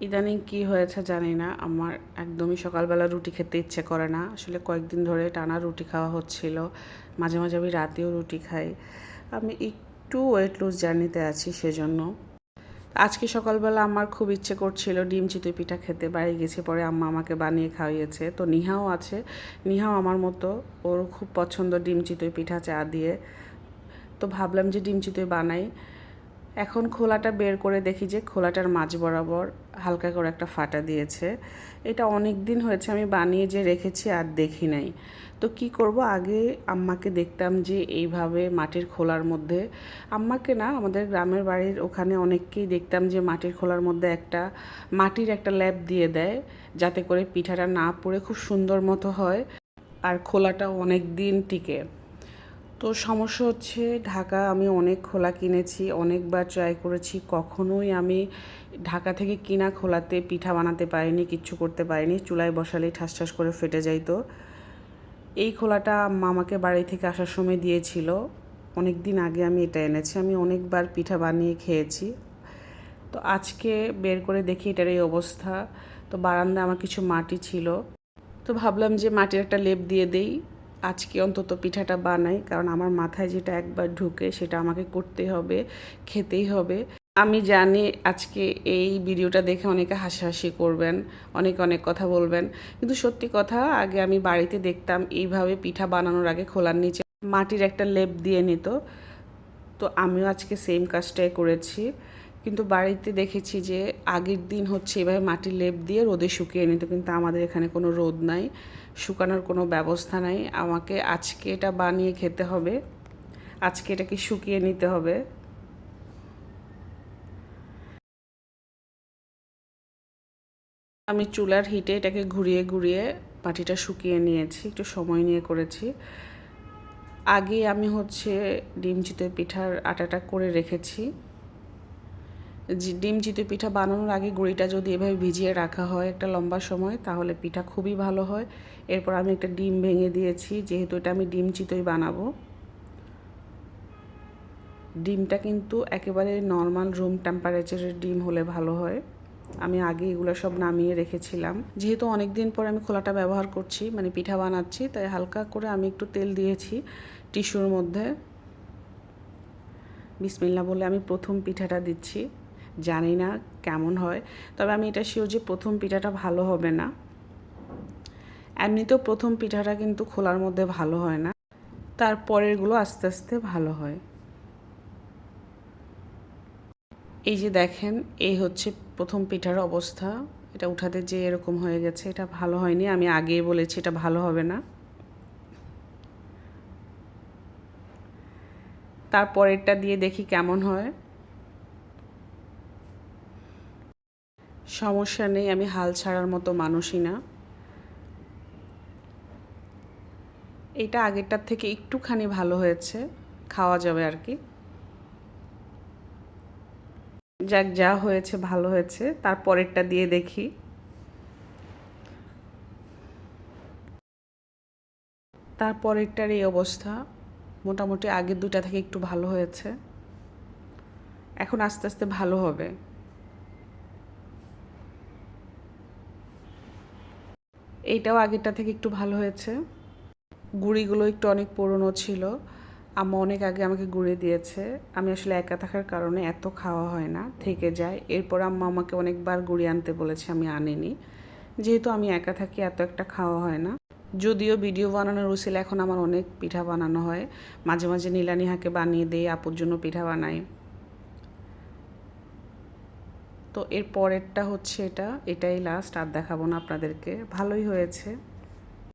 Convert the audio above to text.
ইদানিং কি হয়েছে জানি না। আমার একদমই সকালবেলা রুটি খেতে ইচ্ছে করে না। আসলে কয়েকদিন ধরে টানা রুটি খাওয়া হচ্ছিল। মাঝে মাঝে আমি রাতেও রুটি খাই। আমি একটু ওয়েট লুজ জার্নিতে আছি সেজন্য। আজকে সকালবেলা আমার খুব ইচ্ছে করছিল ডিম চিতই পিঠা খেতে। বাড়ি গেছে পরে আম্মা আমাকে বানিয়ে খাওয়িয়েছে তো নিহাও আছে। নিহাও আমার মতো। ওর খুব পছন্দ ডিম চিতই পিঠা চা দিয়ে। তো ভাবলাম যে ডিম চিতই বানাই। এখন খোলাটা বের করে দেখি যে খোলাটার মাঝ বরাবর হালকা করে একটা ফাটা দিয়েছে। এটা অনেক দিন হয়েছে, আমি বানিয়ে যে রেখেছি আর দেখি নাই। তো কি করব? আগে আম্মাকে দেখতাম যে এইভাবে মাটির খোলার মধ্যে, আম্মাকে না আমাদের গ্রামের বাড়ির ওখানে অনেককেই দেখতাম যে মাটির খোলার মধ্যে একটা মাটির একটা ল্যাপ দিয়ে দেয়, যাতে করে পিঠাটা না পড়ে খুব সুন্দর মতো হয়। আর খোলাটা অনেক দিন টিকে। তো সমস্যা হচ্ছে ঢাকা আমি অনেক খোলা কিনেছি, অনেকবার ট্রাই করেছি, কখনোই আমি ঢাকা থেকে কিনা খোলাতে পিঠা বানাতে পারিনি, কিচ্ছু করতে পারিনি, চুলায় বসালেই ঠাস ঠাস করে ফেটে যাইতো এই খোলাটা মামাকে বাড়ি থেকে আসার সময় দিয়েছিল অনেক দিন আগে আমি এটা এনেছি, আমি অনেকবার পিঠা বানিয়ে খেয়েছি। তো আজকে বের করে দেখি এটার এই অবস্থা, তো বারান্দায় আমার কিছু মাটি ছিল, তো ভাবলাম যে মাটির একটা লেপ দিয়ে দেই। আজকে অন্তত পিঠাটা বানাই, কারণ আমার মাথায় যেটা একবার ঢুকে সেটা আমাকে করতেই হবে, খেতেই হবে। আমি জানি আজকে এই ভিডিওটা দেখে অনেকে হাসাহাসি করবেন, অনেক অনেক কথা বলবেন, কিন্তু সত্যি কথা, আগে আমি বাড়িতে দেখতাম এইভাবে পিঠা বানানোর আগে খোলার নিচে মাটির একটা লেপ দিয়ে নিত। তো আমিও আজকে সেম কাজটাই করেছি। কিন্তু বাড়িতে দেখেছি যে আগের দিন হচ্ছে এভাবে মাটির লেপ দিয়ে রোদে শুকিয়ে নিত, কিন্তু আমাদের এখানে কোনো রোদ নাই, শুকানোর কোনো ব্যবস্থা নাই। আমাকে আজকে এটা বানিয়ে খেতে হবে। আজকে এটাকে শুকিয়ে নিতে হবে? আমি চুলার হিটে এটাকে ঘুরিয়ে ঘুরিয়ে মাটিটা শুকিয়ে নিয়েছি, একটু সময় নিয়ে করেছি। আগে আমি হচ্ছে ডিম চিতই পিঠার আটাটা করে রেখেছি। ডিম চিতই পিঠা বানানোর আগে গুঁড়িটা যদি এভাবে ভিজিয়ে রাখা হয় একটা লম্বা সময়, তাহলে পিঠা খুবই ভালো হয়। এরপর আমি একটা ডিম ভেঙে দিয়েছি, যেহেতু এটা আমি ডিম চিতই বানাবো। ডিমটা কিন্তু একেবারে নর্মাল রুম টেম্পারেচারের ডিম হলে ভালো হয়। আমি আগে এগুলো সব নামিয়ে রেখেছিলাম। যেহেতু অনেক দিন পর আমি খোলাটা ব্যবহার করছি মানে পিঠা বানাচ্ছি, তাই হালকা করে আমি একটু তেল দিয়েছি টিস্যুর মধ্যে। বিসমিল্লা বলে আমি প্রথম পিঠাটা দিচ্ছি। জানি না কেমন হয়, তবে আমি এটা শিওর যে প্রথম পিঠাটা ভালো হবে না। এমনিতেও প্রথম পিঠাটা কিন্তু খোলার মধ্যে ভালো হয় না তারপরেরগুলো আস্তে আস্তে ভালো হয়। এই যে দেখেন, এই হচ্ছে প্রথম পিঠার অবস্থা। এটা উঠাতে যে এরকম হয়ে গেছে, এটা ভালো হয়নি। আমি আগেই বলেছি এটা ভালো হবে না। তারপরেরটা দিয়ে দেখি কেমন হয়। সমস্যা নেই, আমি হাল ছাড়ার মতো মানুষই না। এটা আগেরটার থেকে একটুখানি ভালো হয়েছে, খাওয়া যাবে আর কি। যাক, যা হয়েছে, ভালো হয়েছে তারপরেরটা দিয়ে দেখি। তারপরেরটার এই অবস্থা, মোটামুটি আগের দুটা থেকে একটু ভালো হয়েছে। এখন আস্তে আস্তে ভালো হবে। এইটাও আগেরটা থেকে একটু ভালো হয়েছে। গুঁড়িগুলো একটু অনেক পুরনো ছিল। আম্মা অনেক আগে আমাকে গুঁড়ে দিয়েছে। আমি আসলে একা থাকার কারণে এত খাওয়া হয় না, থেকে যায়। এরপর আম্মা আমাকে অনেকবার গুঁড়ি আনতে বলেছে, আমি আনিনি। যেহেতু আমি একা থাকি, এত একটা খাওয়া হয় না। যদিও ভিডিও বানানোর উচিল এখন আমার অনেক পিঠা বানানো হয়। মাঝে মাঝে নীলানিহাকে বানিয়ে দেই, আপুর জন্য পিঠা বানাই। তো এর পরেরটা হচ্ছে এটা এটাই লাস্ট আর দেখাবো না আপনাদেরকে। ভালোই হয়েছে।